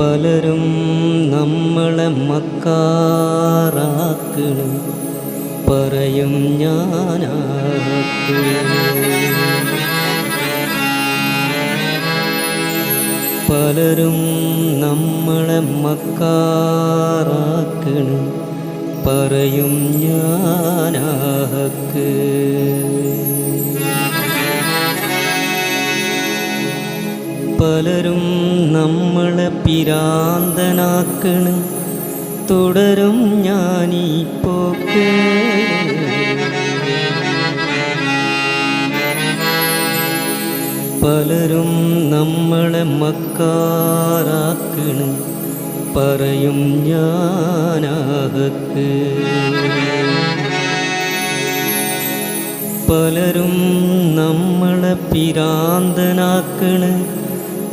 പലരും നമ്മളെ മക്കാറാക്കണ്. പറയും ഞാനാക്കണ പലരും നമ്മളെ മക്കാറാക്കണ്. പറയും ഞാനാക്ക് പലരും നമ്മളെ പിരാന്തനാക്കണ്. തുടരും ഞാനീ പോക്ക്. പലരും നമ്മളെ മക്കാറാക്കണ് പറയും ഞാനാകത്ത് പലരും നമ്മളെ പിരാന്തനാക്കണ്.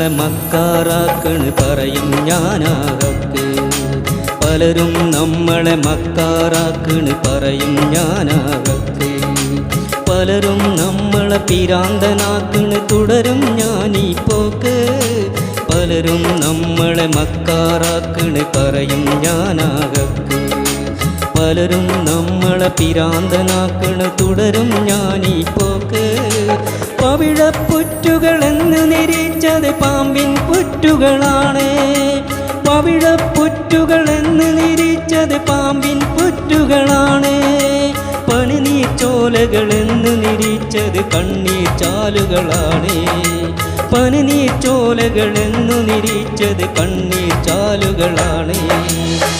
നമ്മളെ മക്കാറാക്കണ് പറയും ഞാനാകക്ക് പലരും നമ്മളെ മക്കാറാക്കണ് പറയും ഞാനാകക്ക് പലരും നമ്മളെ പിരാന്തനാക്കണ് തുടരും ഞാനീ പോക്ക്. പലരും നമ്മളെ മക്കാറാക്കണ് പറയും ഞാനാകക്ക് പലരും നമ്മളെ പിരാന്തനാക്കണ തുടരും ഞാനീ പോക്ക്. പവിഴപ്പുറ്റുകളെന്ന് നിരീച്ചത് പാമ്പിൻ പുറ്റുകളാണ്. പവിഴപ്പുറ്റുകളെന്ന് നിരീച്ചത് പാമ്പിൻ പുറ്റുകളാണ്. പണിനീർ ചോലകളെന്ന് നിരീച്ചത് കണ്ണീർ ചാലുകളാണ്. പനിനീർ ചാലുകളാണ്.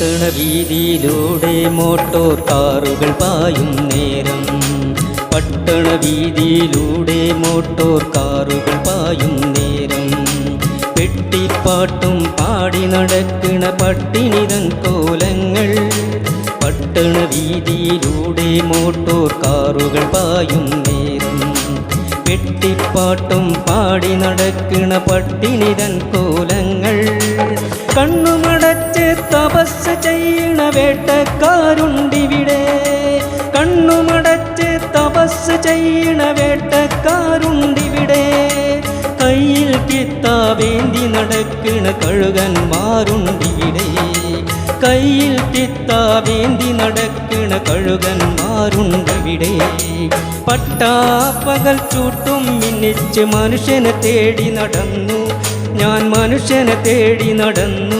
പട്ടണ വീതിയിലൂടെ മോട്ടോർ കാറുകൾ പായും നേരം. പട്ടണ വീതിയിലൂടെ മോട്ടോർ കാറുകൾ പായും നേരം. പെട്ടിപ്പാട്ടും പാടി നടക്കണ പട്ടിണിതൻ കോലങ്ങൾ. പട്ടണ വീതിയിലൂടെ മോട്ടോർ കാറുകൾ പായും നേരം. പെട്ടിപ്പാട്ടും പാടി നടക്കണ പട്ടിണിതൻ കോലങ്ങൾ. കണ്ണുമടച്ച് തപസ് ചെയ്യണ വേട്ടക്കാരുണ്ടിവിടെ. കണ്ണുമടച്ച് തപസ് ചെയ്യണ വേട്ടക്കാരുണ്ടിവിടെ. കയ്യിൽ കിത്താവേന്തി നടക്കണ കഴുകന്മാരുണ്ടിവിടെ. കയ്യിൽ കിത്താവേന്തി നടക്കണ കഴുകന്മാരുണ്ടിവിടെ. പട്ടാപ്പകൽ ചൂട്ടും മിന്നിച്ച് മനുഷ്യനെ തേടി നടന്നു. ഞാൻ മനുഷ്യനെ തേടി നടന്നു.